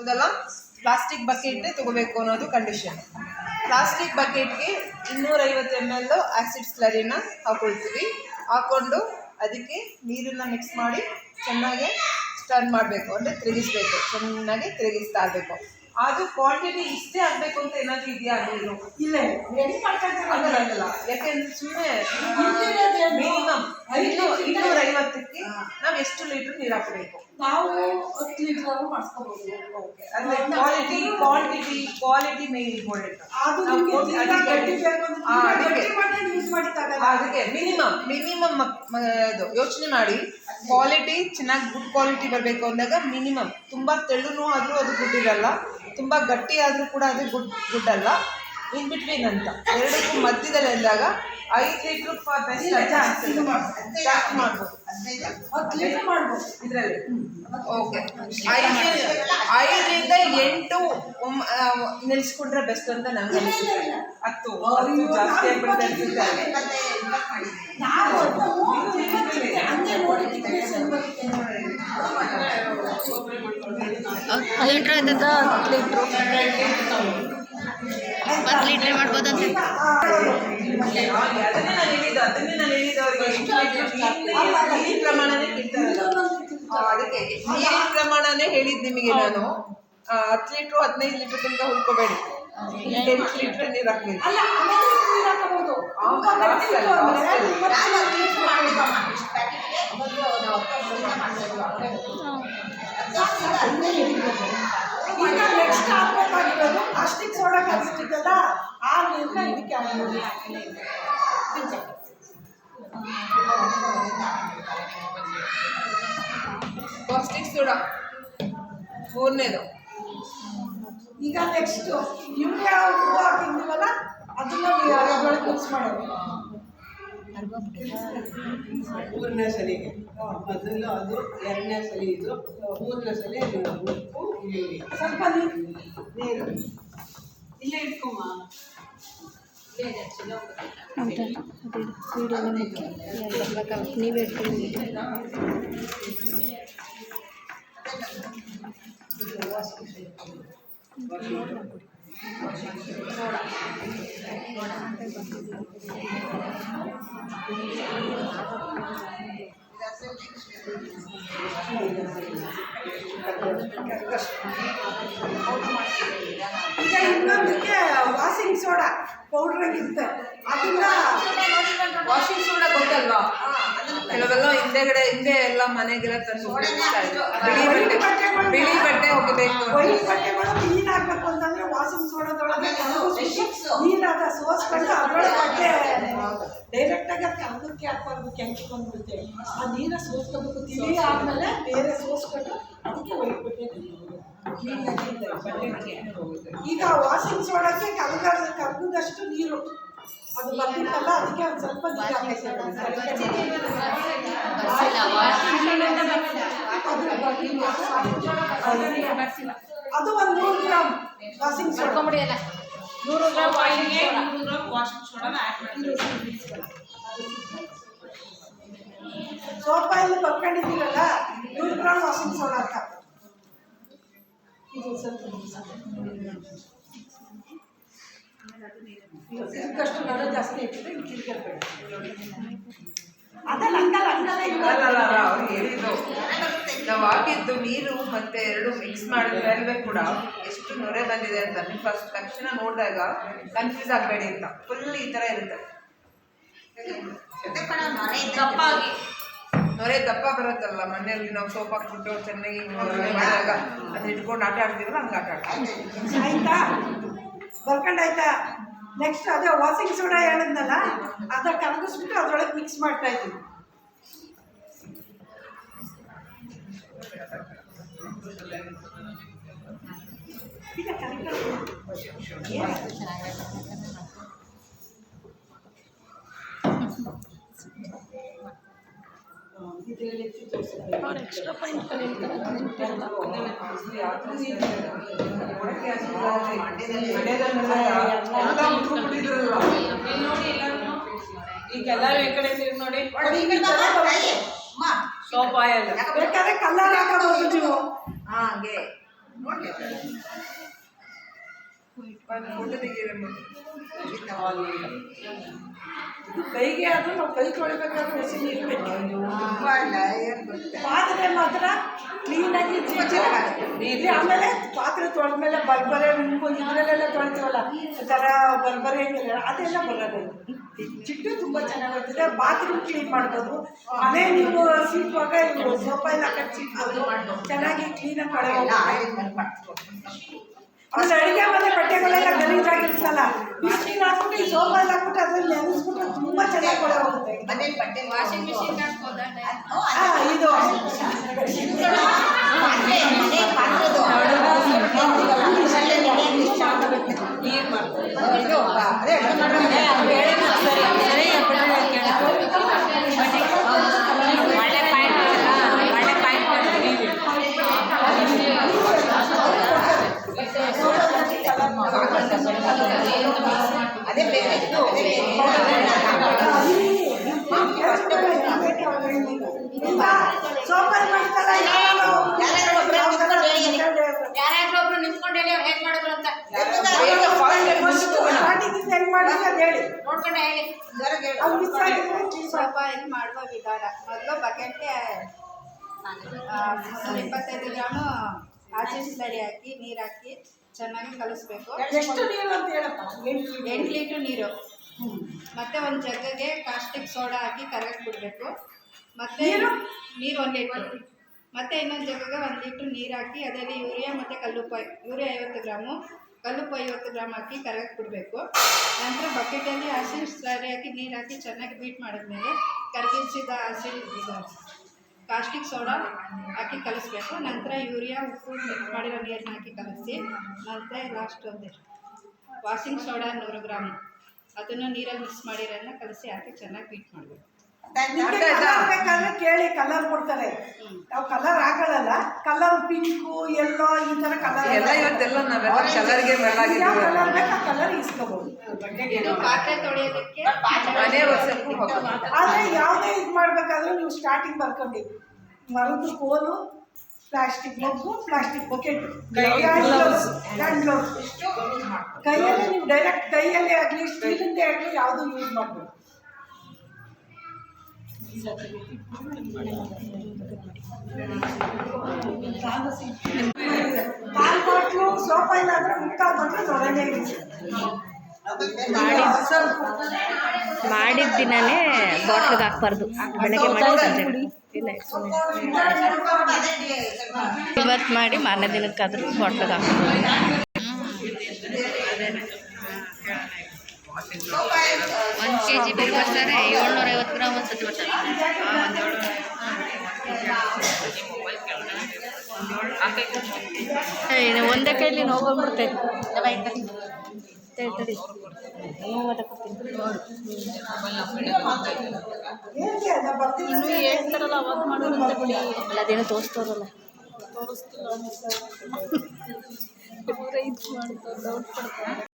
ಹೌದಲ್ಲ plastic bucket ತಗೋಬೇಕು ಅನ್ನೋದು ಕಂಡೀಷನ್ ಪ್ಲಾಸ್ಟಿಕ್ ಬಕೆಟ್ಗೆ ಇನ್ನೂರೈವತ್ತು ಎಂ ಎಲ್ ಆ್ಯಸಿಡ್ ಸ್ಲರಿನ ಹಾಕೊಳ್ತೀವಿ. ಹಾಕೊಂಡು ಅದಕ್ಕೆ ನೀರನ್ನ ಮಿಕ್ಸ್ ಮಾಡಿ ಚೆನ್ನಾಗಿ ಸ್ಟರ್ನ್ ಮಾಡಬೇಕು. ಅಂದರೆ ತಿರುಗಿಸ್ಬೇಕು. ಚೆನ್ನಾಗಿ ತಿರುಗಿಸ್ತಾ ಇರಬೇಕು. ಅದು ಕ್ವಾಂಟಿಟಿ ಇಷ್ಟೇ ಆಗಬೇಕು ಅಂತ ಏನಾದರೂ ಇದೆಯಾ ನೀರು ಇಲ್ಲ. ರೆಡಿ ಆಗಲ್ಲ. ಯಾಕೆಂದ್ರೆ ಸುಮ್ಮನೆ ಮಿನಿಮಮ್ ಇನ್ನೂರ ಐವತ್ತಕ್ಕೆ ನಾವು ಎಷ್ಟು ಲೀಟ್ರ್ ನೀರು ಹಾಕಬೇಕು? ನಾವು ಲೀಟರ್ ಮಾಡಿಸ್ಕೋಬಹುದು ಅಂದ್ರೆ quality quantity quality main important ಅದು ನಿಮ್ಗೆ ಗಟ್ಟಿ ಬೇಕು ಅಂದ್ರೆ ಆ, ತೀರಾ ಅದಕ್ಕೆ- ಗಟ್ಟಿ ಮಾಡಿ ಯೂಸ್ ಅದಕ್ಕೆ ಮಿನಿಮಮ್ ಮಿನಿಮಮ್ ಇದು ಯೋಚನೆ ಮಾಡಿ. ಕ್ವಾಲಿಟಿ ಚೆನ್ನಾಗಿ ಗುಡ್ ಕ್ವಾಲಿಟಿ ಬರಬೇಕು ಅಂದಾಗ ಮಿನಿಮಮ್ ತುಂಬ ತೆಳುನೂ ಆದರೂ ಅದು ಗುಡ್ ಇರಲ್ಲ. ತುಂಬ ಗಟ್ಟಿ ಆದ್ರೂ ಕೂಡ ಅದು ಗುಡ್ ಗುಡ್ ಅಲ್ಲ. ಇನ್ ಬಿಟ್ವೀನ್ ಅಂತ. ಎರಡಕ್ಕೂ ಮಧ್ಯದಲ್ಲಿ ಅಂದಾಗ ಐದು ಲೀಟ್ರ್ ಬೆಸ್ಟ್ ಮಾಡ್ಬೋದು. ಇದರಲ್ಲಿ? ಓಕೆ. ಐದರಿಂದ ಎಂಟು ನಿಲ್ಸ್ಕೊಂಡ್ರೆ ಬೆಸ್ಟ್ ಅಂತ ನಂಗೆ ಅನಿಸುತ್ತೆ. ಹತ್ತು ಹತ್ತು ಜಾಸ್ತಿ ಆಗ್ಬಿಡುತ್ತೆ ಲೀಟ್ರ್ ಹತ್ತು ಲೀಟ್ರು. ಹತ್ತು ಲೀಟ್ರ್ ಮಾಡ್ಬೋದಂತೆ ಅದನ್ನೇ ನಾನು ಹೇಳಿದ್ದು ಅದನ್ನೇ ನಾನು ಹೇಳಿದ್ದು ಅವ್ರಿಗೆ ಎಷ್ಟು ಪ್ರಮಾಣನೇ ಹೇಳಿದ್ ಅದಕ್ಕೆ ನೀರಿನ ಪ್ರಮಾಣನೇ ಹೇಳಿದ್ದು ನಿಮಗೆ ನಾನು ಹತ್ತು ಲೀಟ್ರು ಹದಿನೈದು ಲೀಟ್ರ್ ತನಕ ಹುಡ್ಕೋಬೇಡಿ ಎಂಟು ಲೀಟ್ರ್ ನೀರು ಹಾಕ್ಬೇಕು ಅಲ್ಲ ಈಗ ನೆಕ್ಸ್ಟ್ ಹಾಕ್ಬೇಕಾಗಿರೋದು ಪ್ಲಾಸ್ಟಿಕ್ ಸೋಡಾ ಕಲಿಸ್ತಿದ್ದಲ್ಲ ಆ ನೀರನ್ನ ಇದಕ್ಕೆ ಹಾಕ್ಬೋದು ಸೋಡಾ ಮೂರನೇದು. ಈಗ ನೆಕ್ಸ್ಟ್ ಯೂರಿಯಾ ಹೂವು ಹಾಕಿದ್ದೀವಲ್ಲ ಅದನ್ನ ಅದರೊಳಗೆ ಮಿಕ್ಸ್ ಮಾಡೋದು ಮೂರನೇ ಸಲಿಗೆ ಮೊದಲು ಅದು ಎರಡನೇ ಸಲಿ ಇದು. ಮೂರನೇ ಸಲ ಉಪ್ಪು ಸ್ವಲ್ಪ ನೀರು. ಇಲ್ಲೇ ಇಟ್ಕೊಮ್ಮ. ನೀವೇ ಇಟ್ಕೊಂಡು Gracias. ಈಗ ಇನ್ನೊಂದಕ್ಕೆ ವಾಷಿಂಗ್ ಸೋಡಾ ಪೌಡ್ರ್ ಇರುತ್ತೆ ಅದನ್ನ ವಾಷಿಂಗ್ ಸೋಡಾ ಗೊತ್ತಲ್ವಾ? ಕೆಲವೆಲ್ಲ ಹಿಂದೆಗಡೆ ಹಿಂದೆ ಎಲ್ಲ ಮನೆಗೆಲ್ಲ ತಂದು ಬಿಳಿ ಬಟ್ಟೆ ಬಿಳಿ ಬಟ್ಟೆ ಹೋಗಬೇಕು ವೈಟ್ ಬಟ್ಟೆಗಳು ಕ್ಲೀನ್ ಆಗ್ಬೇಕು ಅಂತಂದ್ರೆ ವಾಷಿಂಗ್ ಸೋಡಾದೊಳಗೆ ನೀರಾದ ಸೋಸ್ಕೊಂಡು ಅದರೊಳಗೆ ಬಟ್ಟೆ ಡೈರೆಕ್ಟ್ ಆಗಿ ಅದಕ್ಕೆ ಕರ್ದಕ್ಕೆ ಹಾಕ್ಬಾರ್ದು ಬಂದ್ಬಿಡುತ್ತೆ ಆ ನೀರ ಸೋಸ್ಕೋಬೇಕು. ತಿಳಿ ಆದ್ಮೇಲೆ ಬೇರೆ ಸೋಸ್ಕೊಂಡು ಅದಕ್ಕೆ ವೈಟ್ ಬಟ್ಟೆ ಕ್ಲೀನ್ ಈಗ ವಾಷಿಂಗ್ ಸೋಡಕ್ಕೆ ಕರ್ಗ ಕರ್ಗದಷ್ಟು ನೀರು. ಅದು ಬಂದಿತ್ತಲ್ಲ, ಅದಕ್ಕೆ ಒಂದು ಸ್ವಲ್ಪ ಅದು ಒಂದು ನೂರು ಗ್ರಾಮ್ ವಾಷಿಂಗ್ ಸೋಡಾ. ನೂರು ಗ್ರಾಮ್ ಆಯಿಲ್ಗೆ ನೂರು ಗ್ರಾಮ್ ವಾಷಿಂಗ್ ಸೋಡಾನ ಬರ್ಕೊಂಡಿದ್ದೀರಲ್ಲ, ನೂರು ಗ್ರಾಮ್ ವಾಷಿಂಗ್ ಸೋಡಾ ಅಂತ. ಜಾಸ್ತಿ ಅದಲ್ಲ ಹೇಳಿದ್ದು ಹಾಕಿದ್ದು ನೀರು ಮತ್ತೆ ಎರಡು ಮಿಕ್ಸ್ ಮಾಡಿದ್ರೆ ಕೂಡ ಎಷ್ಟು ನೊರೆ ಬಂದಿದೆ ಅಂತ ನೀವು ಫಸ್ಟ್ ತಕ್ಷಣ ನೋಡಿದಾಗ ಕನ್ಫ್ಯೂಸ್ ಆಗಬೇಡಿ ಅಂತ. ಫುಲ್ ಈ ಥರ ಇರುತ್ತೆ. ದಪ್ಪಾಗಿ ನೊರೆ ದಪ್ಪ ಬರುತ್ತಲ್ಲ ಮನೆಯಲ್ಲಿ ನಾವು ಸೋಪ್ ಹಾಕ್ಬಿಟ್ಟು ಚೆನ್ನಾಗಿ ಮಾಡಿದಾಗ ಅದನ್ನ ಇಟ್ಕೊಂಡು ಆಟ ಆಡ್ತಿದ್ರು ಹಂಗೆ ಆಟ ಆಡ್ತೀವಿ ಆಯ್ತಾ? ಬರ್ಕೊಂಡಾಯ್ತಾ ನೆಕ್ಸ್ಟ್ ಅದೇ ವಾಷಿಂಗ್ ಸೋಡಾ ಹೇಳಿದ್ನಲ್ಲ ಅದ ಕರಗಿಸ್ಬಿಟ್ಟು ಅದ್ರೊಳಗೆ ಮಿಕ್ಸ್ ಮಾಡ್ತಾ ಇದ್ದೀವಿ ಈಗ ಅವ್ರು ಎಕ್ಸ್ಟ್ರಾ ಪಾಯಿಂಟ್ ಕಲಿತಾರೆ ಅದು ನೆನಪಿರಲ್ಲ ಈಗ ಎಲ್ಲರೂ ಈ ಕಡೆ ತಿರುಗಿ ನೋಡಿ ಸೋಪ್ ಆಯಿಲ್ ಬೇಕಾದ್ರೆ ಕಲರ್ ಹಾಕಬಹುದು ನೀವು ಹಾಗೆ ಫೋಟೋ ತೆಗೀರಮ್ಮ ಕೈಗೆ ಆದ್ರೂ ನಾವು ಕೈ ತೊಳಿಬೇಕಾದ್ರೆ ಹೊಸ ನೀರು ಪಾತ್ರೆ ಮಾತ್ರ ಕ್ಲೀನಾಗಿ ಇಲ್ಲಿ ಆಮೇಲೆ ಪಾತ್ರೆ ತೊಳೆದ್ಮೇಲೆ ಬರ್ಬರೆ ನಿಂಬು ಇದರಲ್ಲೆಲ್ಲ ತೊಳಿತೀವಲ್ಲ ಥರ ಬರ್ಬರೆ ಅದೆಲ್ಲ ಬರೋದು ಚಿಟ್ಟು ತುಂಬ ಚೆನ್ನಾಗಿ ಬರ್ತದೆ ಬಾತ್ರೂಮ್ ಕ್ಲೀನ್ ಮಾಡ್ಬೋದು. ಮನೆ ನೀವು ಸೀಟುವಾಗ ಇವು ಸೋಪ ಎಲ್ಲ ಕಟ್ ಸಿಗ್ಬೋದು ಚೆನ್ನಾಗಿ ಕ್ಲೀನಾಗಿ ಕಳೆ ಆಮೇಲೆ ಅಡುಗೆ ಮನೆ ಬಟ್ಟೆಗಳೆಲ್ಲ ಗಲೀಜಾಗಿರ್ತಲ್ಲ ಬಿಸಿನೀರು ಹಾಕ್ಬಿಟ್ಟು ಈ ಸೋಪ ಎಲ್ಲ ಹಾಕ್ಬಿಟ್ಟು ಅದ್ರಲ್ಲಿ ನೆನೆಸ್ಬಿಟ್ರೆ ತುಂಬ ಚೆನ್ನಾಗಿ ಕೊಳೆ ಹೋಗುತ್ತೆ ಮನೇಲಿ ಬಟ್ಟೆ ವಾಷಿಂಗ್ ಮಿಷಿನ್ ಹಾಕ್ಬೋದಾ ಆ, ಇದು ನೀರು ಮಾಡ್ತಾರೆ ಇದು ಅದೇ ಒಳ್ಳೆ ಪಾಯಿಂಟ್ ಒಳ್ಳೆ ಪಾಯಿಂಟ್ ಅದೇ ಬೇರೆ ಅದೇ ಬೇರೆ ಸೋಪರ್ ಮಾಡ್ತಾರ ಯಾರ್ಯಾರು ಒಬ್ರೇ ನಿಂತ್ಕೊಂಡು ಹೇಳಿ ನನಗೆ. ಯಾರಾದ್ರೂ ಒಬ್ರು ನಿಂತ್ಕೊಂಡು ಹೇಳಿ ಅವ್ರು ಹೇಗ್ ಮಾಡಿದ್ರು ಅಂತ ಬೇಗ ಫಾಲ್ಟ್ ಮುಗಿಸ್ಕೋಣ ಹೆಂಗ್ ಮಾಡಿದ್ರೆ ಅದ್ ಹೇಳಿ ನೋಡ್ಕೊಂಡೆ ಹೇಳಿ. ಮಿಸ್ ಸ್ವಲ್ಪ ಇದು ಮಾಡುವ ವಿಧಾನ. ಮೊದಲು ಬಕೆಟ್ಗೆ ಮುನ್ನೂರ ಇಪ್ಪತ್ತೈದು ಗ್ರಾಮು ಆಚೆ ಹಾಕಿ ನೀರು ಹಾಕಿ ಚೆನ್ನಾಗಿ ಕಲಿಸ್ಬೇಕು. ಎಷ್ಟು ನೀರು ಅಂತ ಹೇಳಪ್ಪ? ಎಂಟು ಲೀಟ್ರ್. ನೀರು. ಮತ್ತೆ ಒಂದು ಜಗ್ಗಗೆ ಕಾಸ್ಟಿಕ್ ಸೋಡಾ ಹಾಕಿ ಕರಗಕ್ಕೆ ಬಿಡಬೇಕು. ಮತ್ತೆ ನೀರು? ನೀರು ಒಂದು ಲೀಟ್ರ್. ಮತ್ತೆ ಇನ್ನೊಂದು ಜಗ್ಗಗೆ ಒಂದು ಲೀಟ್ರ್ ನೀರು ಹಾಕಿ ಅದರಲ್ಲಿ ಯೂರಿಯಾ ಮತ್ತು ಕಲ್ಲುಪ್ಪು ಯೂರಿಯಾ ಐವತ್ತು ಗ್ರಾಮು ಕಲ್ಲುಪ್ಪು ಐವತ್ತು ಗ್ರಾಮ್ ಹಾಕಿ ಕರಗಕ್ಕೆ ಬಿಡಬೇಕು. ನಂತರ ಬಕೆಟಲ್ಲಿ ಹಸಿರು ಸಾರಿ ಹಾಕಿ ನೀರು ಹಾಕಿ ಚೆನ್ನಾಗಿ ಬೀಟ್ ಮಾಡಿದ್ಮೇಲೆ ಕರಗಿಸಿದ ಹಸಿರು ಇದು ಕಾಸ್ಟಿಕ್ ಸೋಡಾ ಹಾಕಿ ಕಲಿಸ್ಬೇಕು. ನಂತರ ಯೂರಿಯಾ, ಉಪ್ಪು ಮಿಕ್ಸ್ ಮಾಡಿರೋ ನೀರನ್ನ ಹಾಕಿ ಕಲಸಿ. ನಂತರ ಲಾಸ್ಟ್ ಒಂದು ವಾಷಿಂಗ್ ಸೋಡಾ ನೂರು ಗ್ರಾಮ್. ಅದನ್ನು ನೀರಲ್ಲಿ ಮಿಕ್ಸ್ ಮಾಡಿರೋದನ್ನ ಕಲಸಿ ಹಾಕಿ ಚೆನ್ನಾಗಿ ಬೀಟ್ ಮಾಡಬೇಕು. ನಿಮ್ಗೆ ಕಲರ್ ಬೇಕಾದ್ರೆ ಕೇಳಿ ಕಲರ್ ಕೊಡ್ತಾರೆ. ನಾವು ಕಲರ್ ಹಾಕೊಳ್ಳಲ್ಲ ಕಲರ್ ಪಿಂಕು ಎಲ್ಲೋ ಈ ತರ ಕಲರ್ ಎಲ್ಲ ಇವತ್ತೆಲ್ಲ ನಾವೆಲ್ಲ ಕಲರ್ಗೆ ಯಾವ ಕಲರ್ ಬೇಕು? ಆ ಕಲರ್ ಇಸ್ಕೋಬಹುದು ಮನೆ ವರ್ಷಕ್ಕೂ ಆದ್ರೆ ಯಾವುದೇ ಇದು ಮಾಡ್ಬೇಕಾದ್ರೆ ನೀವು ಸ್ಟಾರ್ಟಿಂಗ್ ಬರ್ಕೊಂಡು. ಮರದ ಕೋಲು ಪ್ಲಾಸ್ಟಿಕ್ ಮಗ್ಗು ಪ್ಲಾಸ್ಟಿಕ್ ಬಕೆಟ್ ಕೈಯಲ್ಲಿ ನೀವು ಡೈರೆಕ್ಟ್ ಕೈಯಲ್ಲಿ ಆಗಲಿ ಸ್ಟೀಲಿಂದೇ ಆಗಲಿ ಯಾವುದು ಯೂಸ್ ಮಾಡಬೇಕು ಕಾಲು ಬಾಟ್ಲು ಸೋಪ ಇಲ್ಲ ಅಂದ್ರೆ ಮುಕ್ಕಾಲು ಬಾಟ್ಲು ಇರುತ್ತೆ ಮಾಡಿದ ದಿನನೇ ಬಾಟ್ಲಿಗೆ ಹಾಕ್ಬಾರ್ದು. ಬೆಳಗ್ಗೆ ಮಾಡಿ ಸಂಜೆ. ಇಲ್ಲ ಇವತ್ತು ಮಾಡಿ ಮಾರನೇ ದಿನಕ್ಕಾದ್ರೂ ಬಾಟ್ಲಿಗೆ ಹಾಕ್ಬೋದು ಬರ್ತಾರೆ ಏಳ್ನೂರ ಐವತ್ತು ಗ್ರಾಮ್ ಒಂದು ಸತಿ ಬರ್ತಾರೆ ಒಂದೇ ಕೈಲಿ ಹೋಗ್ಬಿಡ್ತೇನೆ ತೋರಿಸ್ತಾರಲ್ಲ ತಡಿ, ಇನ್ನು ಹೇಳ್ತಾರಲ್ಲ ಅವಾಗ ಮಾಡೋದಂತ ಬಿಡಿ. ಅಲ್ಲ ಅದೇನೋ ತೋರಿಸ್ತವ್ರಲ್ಲ ಇವ್ರೇ ಇದು ಮಾಡ್ತಾರೆ ಡೌಟ್ ಪಡ್ತಾರೆ.